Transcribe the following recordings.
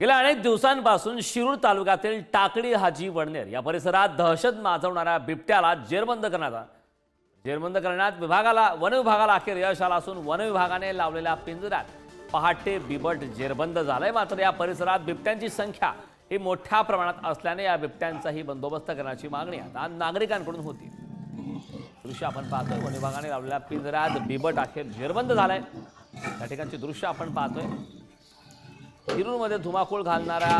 गेल्या अनेक दिवसांपासून शिरूर तालुक्यातील टाकळी हाजी वडनेर या परिसरात दहशत माजवणाऱ्या बिबट्याला जेरबंद करण्यात आला. जेरबंद करण्यात विभागाला वन विभागाला अखेर यश आला असून वन विभागाने लावलेल्या पिंजऱ्यात पहाटे बिबट जेरबंद झालंय. मात्र या परिसरात बिबट्यांची संख्या ही मोठ्या प्रमाणात असल्याने या बिबट्यांचाही बंदोबस्त करण्याची मागणी आता नागरिकांकडून होती. दृश्य आपण पाहतोय. वन विभागाने लावलेल्या पिंजऱ्यात बिबट अखेर जेरबंद झालाय. त्या ठिकाणची दृश्य आपण पाहतोय. शिरूरमध्ये धुमाकूळ घालणारा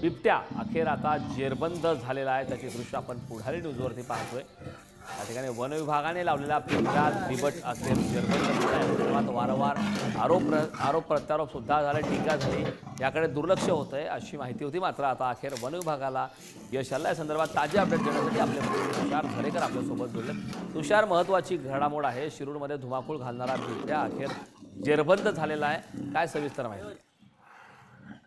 बिबट्या अखेर आता जेरबंद झालेला आहे. त्याची दृश्य आपण पुढारी न्यूजवरती पाहतोय. त्या ठिकाणी वन विभागाने लावलेल्या बिबट अखेर जेरबंद वारंवार आरोप प्र आरोप प्रत्यारोप सुद्धा झाले टीका झाली. याकडे दुर्लक्ष होत आहे अशी माहिती होती. मात्र आता अखेर वन विभागाला यश आलं या संदर्भात ताजे अपडेट देण्यासाठी आपले तुषार झरेकर आपल्यासोबत बोलले तुषार महत्त्वाची घडामोड आहे. शिरूरमध्ये धुमाकूळ घालणारा बिबट्या अखेर जेरबंद झालेला आहे. काय सविस्तर माहिती?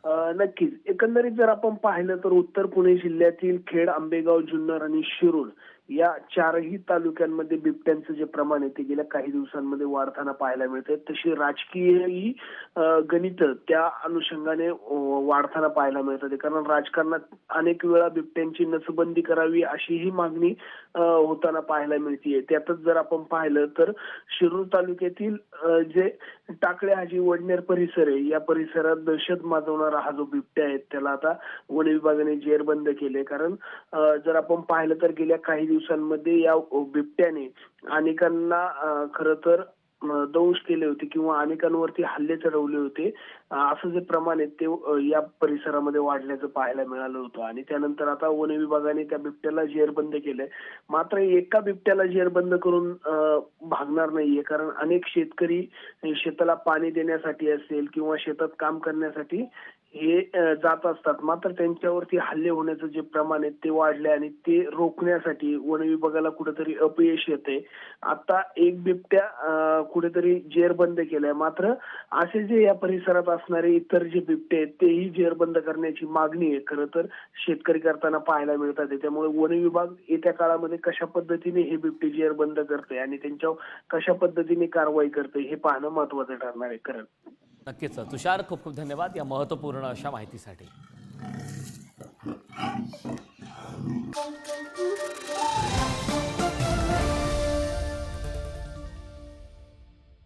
नक्कीच. एकंदरीत जर आपण पाहिलं तर उत्तर पुणे जिल्ह्यातील खेड आंबेगाव जुन्नर आणि शिरूर या चारही तालुक्यांमध्ये बिबट्यांचं जे प्रमाण आहे ते गेल्या काही दिवसांमध्ये वाढताना पाहायला मिळतंय. तशी राजकीयही गणित त्या अनुषंगाने वाढताना पाहायला मिळतात कारण राजकारणात अनेक वेळा बिबट्यांची नसबंदी करावी अशी ही मागणी होताना पाहायला मिळतीये. त्यातच जर आपण पाहिलं तर शिरूर तालुक्यातील जे टाकळे हाजी वडनेर परिसर आहे या परिसरात दहशत माजवणारा हा जो बिबट्या आहे त्याला आता वन विभागाने जेरबंद केले कारण जर आपण पाहिलं तर गेल्या काही दिवसांमध्ये या बिबट्याने अनेकांना खर तर दंश केले होते किंवा अनेकांवरती हल्ले चढवले होते. असं जे प्रमाण आहे ते या परिसरामध्ये वाढल्याचं पाहायला मिळालं होतं. आणि त्यानंतर आता वन विभागाने त्या बिबट्याला जेरबंद केलंय. मात्र एका बिबट्याला जेरबंद करून भागणार नाहीये. कारण अनेक शेतकरी शेताला पाणी देण्यासाठी असेल किंवा शेतात काम करण्यासाठी हे जात असतात. मात्र त्यांच्यावरती हल्ले होण्याचं जे प्रमाण आहे ते वाढले आणि ते रोखण्यासाठी वन विभागाला कुठेतरी अपयश येते आता एक बिबट्या कुठेतरी जेरबंद केलाय. मात्र असे जे या परिसरात असणारे इतर जे बिबटे आहेत तेही जेरबंद करण्याची मागणी आहे. खरं तर शेतकरी करताना पाहायला मिळतात. त्यामुळे वन विभाग येत्या काळामध्ये कशा पद्धतीने हे बिबटे जेरबंद करते आणि त्यांच्यावर कशा पद्धतीने कारवाई करते हे पाहणं महत्वाचं ठरणार आहे. खरं. नक्कीच. तुषार खूप खूप धन्यवाद या महत्त्वपूर्ण अशा माहितीसाठी.